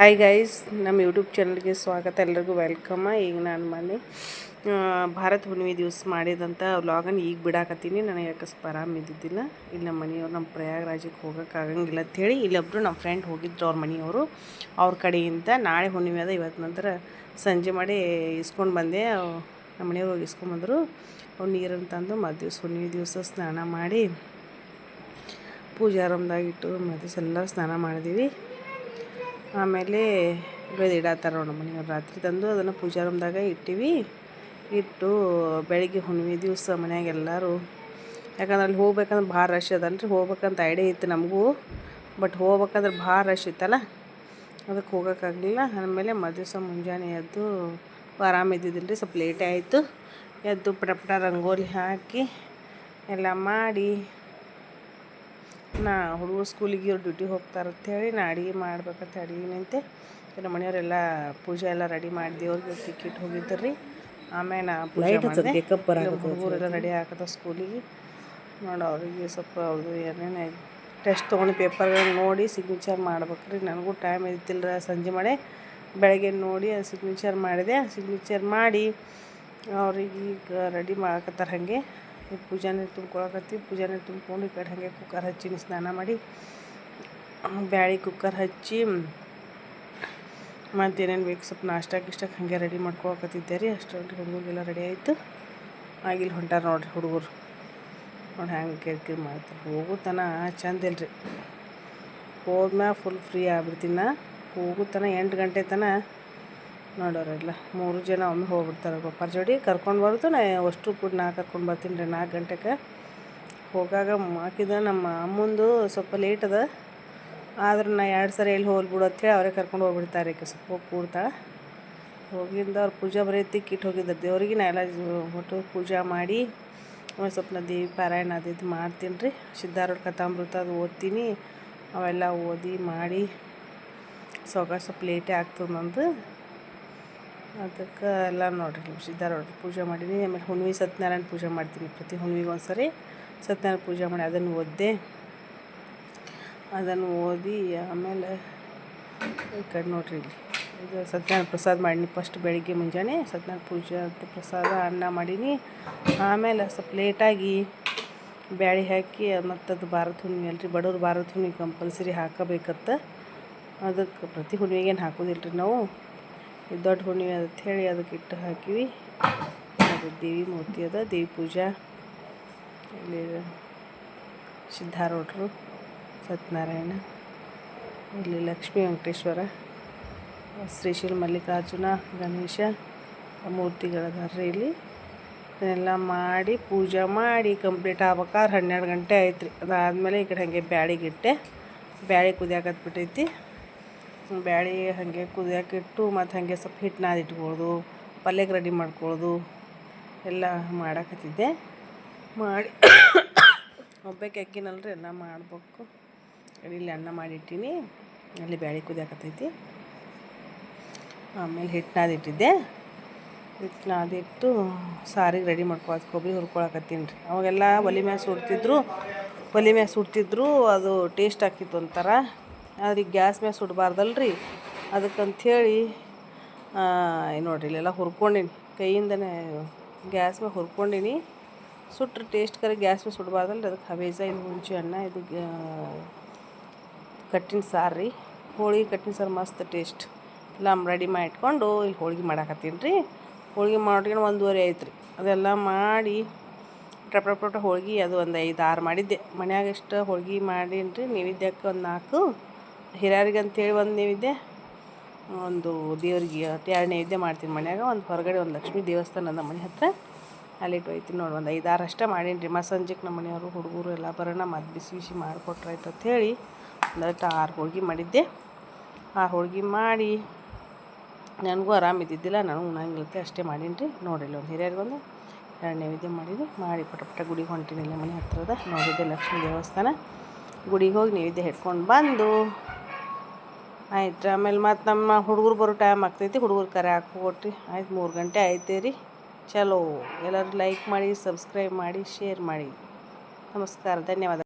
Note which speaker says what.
Speaker 1: Hi guys ನಮ್ಮ YouTube ಚಾನಲ್ಗೆ ಸ್ವಾಗತ. ಎಲ್ಲರಿಗೂ ವೆಲ್ಕಮ್ ಈಗ ನಾನು ಮನೆ ಭಾರತ್ ಹುಣ್ಣಿಮೆ ದಿವಸ ಮಾಡಿದಂಥ ವ್ಲಾಗನ್ನು ಈಗ ಬಿಡಾಕತ್ತೀನಿ. ನನಗೆ ಯಾಕೆ ಆರಾಮ ಇದ್ದಿದ್ದಿಲ್ಲ. ಇಲ್ಲಿ ನಮ್ಮ ಮನೆಯವ್ರು ನಮ್ಮ ಪ್ರಯಾಗರಾಜಕ್ಕೆ ಹೋಗೋಕ್ಕಾಗಂಗಿಲ್ಲ ಅಂಥೇಳಿ ಇಲ್ಲೊಬ್ಬರು ನಮ್ಮ ಫ್ರೆಂಡ್ ಹೋಗಿದ್ರು ಅವ್ರ ಮನೆಯವರು. ಅವ್ರ ಕಡೆಯಿಂದ ನಾಳೆ ಹುಣ್ಣಿಮೆ ಅದ ಇವತ್ತು ನಂತರ ಸಂಜೆ ಮಾಡಿ ಇಸ್ಕೊಂಡು ಬಂದೆ. ನಮ್ಮ ಮನೆಯವ್ರು ಹೋಗಿ ಇಸ್ಕೊಂಬಂದರು ಅವ್ರು ನೀರನ್ನು ತಂದು ಮರು ದಿವಸ ಹುಣ್ಣಿಮೆ ದಿವಸ ಸ್ನಾನ ಮಾಡಿ, ಪೂಜಾ ರೂಮ್ದಾಗಿಟ್ಟು ಮತ್ತು ಎಲ್ಲ ಸ್ನಾನ ಮಾಡಿದೀವಿ. ಆಮೇಲೆ ಬೆಳೆದಿಡತ್ತಾರ ನೋಡಿ ಮನೆಯವ್ರು ರಾತ್ರಿ ತಂದು ಅದನ್ನು ಪೂಜಾ ರೂಮ್ದಾಗ ಇಟ್ಟಿವಿ. ಇಟ್ಟು ಬೆಳಿಗ್ಗೆ ಹುಣ್ಣಿಮೆ ದಿವಸ ಮನ್ಯಾಗ ಎಲ್ಲರೂ, ಯಾಕಂದ್ರೆ ಅಲ್ಲಿ ಹೋಗ್ಬೇಕಂದ್ರೆ ಭಾಳ ರಶ್ ಅದಲ್ರಿ ಹೋಗ್ಬೇಕಂತ ಐಡಿಯಾ ಇತ್ತು ನಮಗೂ. ಬಟ್ ಹೋಗ್ಬೇಕಂದ್ರೆ ಭಾಳ ರಶ್ ಇತ್ತಲ್ಲ, ಅದಕ್ಕೆ ಹೋಗೋಕ್ಕಾಗಲಿಲ್ಲ. ಆಮೇಲೆ ಮರುದಿವ್ಸ ಮುಂಜಾನೆ ಎದ್ದು ಆರಾಮ ಇದ್ದಿದ್ದಿಲ್ಲ ರೀ ಸ್ವಲ್ಪ ಲೇಟೇ ಆಯಿತು. ಎದ್ದು ಪಟ ಪಟ ರಂಗೋಲಿ ಹಾಕಿ ಎಲ್ಲ ಮಾಡಿ ನಾ ಹುಡುಗರು ಸ್ಕೂಲಿಗೆ ಇವ್ರು ಡ್ಯೂಟಿ ಹೋಗ್ತಾರೆ ಅಂಥೇಳಿ ನಾ ಅಡುಗೆ ಮಾಡ್ಬೇಕಂತ ಅಡುಗೆ ನಿಂತೆ. ನಮ್ಮ ಮನೆಯವರೆಲ್ಲ ಪೂಜೆ ಎಲ್ಲ ರೆಡಿ ಮಾಡಿ ದೇವ್ರಿಗೆ ಟಿಕೆಟ್ ಹೋಗಿದ್ದರು ರೀ. ಆಮೇಲೆ ನಾ ಪೂಜೆ ಮಾಡಿದೆ. ಹುಡುಗರೆಲ್ಲ ರೆಡಿ ಹಾಕದ ಸ್ಕೂಲಿಗೆ. ನೋಡಿ ಅವ್ರಿಗೆ ಸ್ವಲ್ಪ ಅವ್ರದ್ದು ಏನೇನು ಟೆಸ್ಟ್ ತೊಗೊಂಡು ಪೇಪರ್ಗಳನ್ನ ನೋಡಿ ಸಿಗ್ನೇಚರ್ ಮಾಡ್ಬೇಕು ರೀ. ನನಗೂ ಟೈಮ್ ಇದ್ದಿಲ್ಲ ಸಂಜೆ ಮಳೆ. ಬೆಳಗ್ಗೆ ನೋಡಿ ಅದು ಸಿಗ್ನೇಚರ್ ಮಾಡಿದೆ. ಸಿಗ್ನೇಚರ್ ಮಾಡಿ ಅವ್ರಿಗೆ ಈಗ ರೆಡಿ ಮಾಡಕತ್ತಾರೆ ಹಾಗೆ. ಈ ಪೂಜಾ ನೀರು ತುಂಬ್ಕೊಳಕತ್ತಿ ಪೂಜಾ ನೀರು ತುಂಬ್ಕೊಂಡು ಈ ಕಡೆ ಹಾಗೆ ಕುಕ್ಕರ್ ಹಚ್ಚೀನಿ ಸ್ನಾನ ಮಾಡಿ, ಬ್ಯಾಳಿ ಕುಕ್ಕರ್ ಹಚ್ಚಿ, ಮತ್ತು ಏನೇನು ಬೇಕು ಸ್ವಲ್ಪ ನಾಷ್ಟ ಗಿಷ್ಟಕ್ಕೆ ಹಾಗೆ ರೆಡಿ ಮಾಡ್ಕೊಳಕತ್ತಿದ್ದೆ ರೀ. ಅಷ್ಟೊಂದು ಹುಡುಗರಿಗೆಲ್ಲ ರೆಡಿ ಆಯಿತು. ಆಗಿಲ್ಲ ಹೊಂಟಾರ ನೋಡ್ರಿ ಹುಡುಗರು. ನೋಡಿ ಹ್ಯಾಂಗೆ ಕಿರಿಕಿರಿ ಮಾಡ್ತಾರೆ. ಹೋಗೋ ತನ ಚಂದ ಇಲ್ರಿ. ಹೋದ್ಮ್ಯಾಗ ಫುಲ್ ಫ್ರೀ ಆಗ್ಬಿಡ್ತೀನಿ ನಾ. ಹೋಗೋ ತನ ಎಂಟು ಗಂಟೆ ತನ ನೋಡೋರೆಲ್ಲ ಮೂರು ಜನ ಒಮ್ಮೆ ಹೋಗ್ಬಿಡ್ತಾರೆ ಪಪ್ಪಾರ ಜೋಡಿ. ಕರ್ಕೊಂಡು ಬರೋದು ನಾ ಅಷ್ಟು ಕೂಡ ನಾ ಕರ್ಕೊಂಡು ಬರ್ತೀನಿ ರೀ ನಾಲ್ಕು ಗಂಟೆಗೆ. ಹೋಗಾಗ ಹಾಕಿದ ನಮ್ಮ ಅಮ್ಮಂದು ಸ್ವಲ್ಪ ಲೇಟ್ ಅದ. ಆದ್ರೆ ನಾ ಎರಡು ಸರಿ ಎಲ್ಲಿ ಹೋಗ್ಬಿಡು ಅಂಥೇಳಿ ಅವರೇ ಕರ್ಕೊಂಡು ಹೋಗ್ಬಿಡ್ತಾರೆ ಈಗ ಸ್ವಲ್ಪ ಹೋಗಿ ಕೂಡ್ತಾಳೆ ಹೋಗಿಂದ ಅವ್ರು ಪೂಜೆ ಬರೀ ತಿಕ್ಕಿಟ್ಟು ಹೋಗಿದ್ದಾರೆ. ದೇವ್ರಿಗೆ ನಾ ಎಲ್ಲ ಒಟ್ಟು ಪೂಜೆ ಮಾಡಿ, ಆಮೇಲೆ ಸ್ವಲ್ಪ ನಾ ದೇವಿ ಪಾರಾಯಣ ಅದು ಇದು ಮಾಡ್ತೀನಿ ರೀ. ಸಿದ್ಧಾರೂಢ ಕಥಾಮೃತ ಅದು ಓದ್ತೀನಿ. ಅವೆಲ್ಲ ಓದಿ ಮಾಡಿ, ಸೊಗ ಸ್ವಲ್ಪ ಲೇಟೇ ಆಗ್ತದೆ ನಂದು. ಅದಕ್ಕೆ ಎಲ್ಲ ನೋಡಿರಿ ಸಿದ್ಧಾರೂಢ ಪೂಜೆ ಮಾಡೀನಿ ಆಮೇಲೆ ಹುಣ್ವಿ ಸತ್ಯನಾರಾಯಣ ಪೂಜೆ ಮಾಡ್ತೀನಿ ಪ್ರತಿ ಹುಣ್ವಿಗೆ ಒಂದ್ಸರಿ. ಸತ್ಯನಾರಾಯಣ ಪೂಜೆ ಮಾಡಿ ಅದನ್ನು ಓದಿದೆ ಅದನ್ನು ಓದಿ ಆಮೇಲೆ ಈ ಕಡೆ ನೋಡ್ರಿ ಇಲ್ಲಿ. ಇದು ಸತ್ಯನಾರಾಯಣ ಪ್ರಸಾದ ಮಾಡೀನಿ ಫಸ್ಟ್ ಬೆಳಿಗ್ಗೆ ಮುಂಜಾನೆ, ಸತ್ಯನಾರಾಯಣ ಪೂಜೆ ಅಂತ ಪ್ರಸಾದ, ಅನ್ನ ಮಾಡೀನಿ. ಆಮೇಲೆ ಸ್ವಲ್ಪ ಲೇಟಾಗಿ ಬ್ಯಾಳಿ ಹಾಕಿ ಮತ್ತು ಅದು ಭಾರತ ಹುಣ್ಣಿಮೆ ಅಲ್ರಿ, ಬಡವ್ರು ಭಾರತ ಹುಣ್ಣಿಮೆ ಕಂಪಲ್ಸರಿ ಹಾಕಬೇಕತ್ತ ಅದಕ್ಕೆ ಪ್ರತಿ ಹುಣ್ಣಿಮೆಗೇನು ಹಾಕೋದಿಲ್ಲ ರೀ ನಾವು. ಇದು ದೊಡ್ಡ ಹುಣ್ಣಿಮೆ ಅಂತ ಹೇಳಿ ಅದಕ್ಕೆ ಇಟ್ಟು ಹಾಕಿವಿ. ಅದು ದೇವಿ ಮೂರ್ತಿ ಅದ, ದೇವಿ ಪೂಜಾ. ಇಲ್ಲಿ ಸಿದ್ಧಾರೂಢರು, ಸತ್ಯನಾರಾಯಣ, ಇಲ್ಲಿ ಲಕ್ಷ್ಮೀ ವೆಂಕಟೇಶ್ವರ ಶ್ರೀಶೈಲ ಮಲ್ಲಿಕಾರ್ಜುನ, ಗಣೇಶ ಮೂರ್ತಿಗಳದಾರ್ರಿ ಇಲ್ಲಿ. ಇದನ್ನೆಲ್ಲ ಮಾಡಿ ಪೂಜೆ ಮಾಡಿ ಕಂಪ್ಲೀಟ್ ಆಗ್ಬೇಕಾದ್ರೆ ಹನ್ನೆರಡು ಗಂಟೆ ಆಯ್ತು ರೀ ಅದಾದಮೇಲೆ ಈ ಕಡೆ ಹಾಗೆ ಬ್ಯಾಳಿಗಿಟ್ಟೆ ಬ್ಯಾಳಿ ಕುದಿಯಾಕತ್ಬಿಟ್ಟೈತಿ. ಬ್ಯಾಳಿ ಹಾಗೆ ಕುದಿಯಾಕಿಟ್ಟು ಮತ್ತು ಹಾಗೆ ಸ್ವಲ್ಪ ಹಿಟ್ಟು ನಾದಿಟ್ಕೊಳ್ಳೋದು ಪಲ್ಯಕ್ಕೆ ರೆಡಿ ಮಾಡ್ಕೊಳ್ಳೋದು ಎಲ್ಲ ಮಾಡಕತ್ತಿದ್ದೆ. ಮಾಡಿ ಒಬ್ಬಕ್ಕೆ ಅಕ್ಕಿನಲ್ರಿ ಎಲ್ಲ ಮಾಡ್ಬೇಕು. ಇಲ್ಲಿ ಅನ್ನ ಮಾಡಿಟ್ಟಿನಿ. ಅಲ್ಲಿ ಬ್ಯಾಳಿ ಕುದಿಯಾಕತ್ತೈತಿ. ಆಮೇಲೆ ಹಿಟ್ಟು ನಾದಿಟ್ಟಿದ್ದೆ ಹಿಟ್ಟು ನಾದಿಟ್ಟು ಸಾರಿಗೆ ರೆಡಿ ಮಾಡ್ಕೊಳಕ್ಕೆ ಕೊಬ್ಬರಿ ಹುರ್ಕೊಳಕತ್ತೀನಿ ರೀ ಅವಾಗೆಲ್ಲ ಒಲೆ ಮ್ಯಾಲ ಸುಡ್ತಿದ್ರು, ಒಲೆ ಮ್ಯಾಲ ಸುಡ್ತಿದ್ರು, ಅದು ಟೇಸ್ಟ್ ಆಕಿತ್ತು ಒಂಥರ. ಆದ್ರೆ ಈಗ ಗ್ಯಾಸ್ ಮ್ಯಾಗ ಸುಡಬಾರ್ದಲ್ರಿ? ಅದಕ್ಕಂಥೇಳಿ ನೋಡಿರಿ ಇಲ್ಲೆಲ್ಲ ಹುರ್ಕೊಂಡೀನಿ. ಕೈಯಿಂದನೇ ಗ್ಯಾಸ್ ಮ್ಯಾಗ ಹುರ್ಕೊಂಡೀನಿ. ಸುಟ್ರೆ ಟೇಸ್ಟ್ ಕರೆ ಗ್ಯಾಸ್ ಮ್ಯಾಗ ಸುಡಬಾರ್ದಲ್ರಿ. ಅದಕ್ಕೆ ಹವೇಜ ಇದು ಹುಂಚಿ ಅಣ್ಣ ಇದು ಕಟ್ಟಿನ ಸಾರು ರೀ. ಹೋಳಿಗೆ ಕಟ್ಟಿನ ಸಾರು ಮಸ್ತ್ ಟೇಸ್ಟ್ ಎಲ್ಲ ರೆಡಿ ಮಾಡಿ ಇಟ್ಕೊಂಡು ಇಲ್ಲಿ ಹೋಳಿಗೆ ಮಾಡಾಕತ್ತೀನಿ ರೀ ಹೋಳಿಗೆ ಮಾಡ್ಕೊಂಡು ಒಂದೂವರೆ ಆಯ್ತು ರೀ ಅದೆಲ್ಲ ಮಾಡಿ ಟಪ ಹೋಳಿಗೆ ಹೋಳ್ಗೆ ಅದು ಒಂದು ಐದು ಆರು ಮಾಡಿದ್ದೆ. ಮನ್ಯಾಗ ಎಷ್ಟು ಹೋಳಿಗೆ ಮಾಡೀನಿ ರೀ ನೈವೇದ್ಯಕ್ಕೆ ಒಂದು ನಾಲ್ಕು. ಹಿರಿಯರಿಗೆ ಅಂತೇಳಿ ಒಂದು ನೈವೇದ್ಯ ಒಂದು ದೇವ್ರಿಗೆ ಎರಡು ನೈವೇದ್ಯ ಮಾಡ್ತೀನಿ ಮನ್ಯಾಗ. ಒಂದು ಹೊರಗಡೆ ಒಂದು ಲಕ್ಷ್ಮೀ ದೇವಸ್ಥಾನ ನಮ್ಮ ಮನೆ ಹತ್ರ. ಅಲ್ಲಿಟ್ಟು ಹೋಯ್ತೀನಿ ನೋಡಿ, ಒಂದು ಐದಾರು ಅಷ್ಟೇ ಮಾಡೀನಿ ರೀ. ಸಂಜೆಗೆ ನಮ್ಮ ಮನೆಯವರು, ಹುಡುಗರು ಎಲ್ಲ ಬರೋಣ ಮತ್ತು ಬಿಸಿ ಬಿಸಿ ಮಾಡಿಕೊಟ್ರಾಯ್ತು ಅಂಥೇಳಿ ಒಂದಷ್ಟು ಆರು ಹೋಳ್ಗೆ ಮಾಡಿದ್ದೆ. ಆ ಹೋಳ್ಗೆ ಮಾಡಿ ನನಗೂ ಆರಾಮ ಇದ್ದಿದ್ದಿಲ್ಲ, ನನಗೂ ಉಣ್ಣಂಗಿಲ್ಲತ್ತೆ ಅಷ್ಟೇ ಮಾಡೀನಿ ರೀ. ನೋಡಿಲ್ಲ ಒಂದು ಹಿರಿಯರಿಗೊಂದು ಎರಡು ನೈವೇದ್ಯ ಮಾಡೀನಿ ಮಾಡಿ ಪಟ ಪಟ ಗುಡಿಗೆ ಹೊಂಟೀನಿ ಇಲ್ಲ ಮನೆ ಹತ್ರದ. ನೋಡಿದ್ದೆ ಲಕ್ಷ್ಮೀ ದೇವಸ್ಥಾನ. ಗುಡಿಗೆ ಹೋಗಿ ನೈವೇದ್ಯ ಹಿಡ್ಕೊಂಡು ಬಂದು ಆಯ್ತು, ಆಮೇಲೆ ಮತ್ತು ನಮ್ಮ ಹುಡುಗರು ಬರೋ ಟೈಮ್ ಆಗ್ತೈತಿ, ಹುಡುಗರು ಕರೆ ಹಾಕ್ಕೊಟ್ರಿ. ಆಯ್ತು, ಮೂರು ಗಂಟೆ ಆಯ್ತೇ ರೀ. ಚಲೋ. ಎಲ್ಲರೂ ಲೈಕ್ ಮಾಡಿ ಸಬ್ಸ್ಕ್ರೈಬ್ ಮಾಡಿ ಶೇರ್ ಮಾಡಿ. ನಮಸ್ಕಾರ, ಧನ್ಯವಾದ.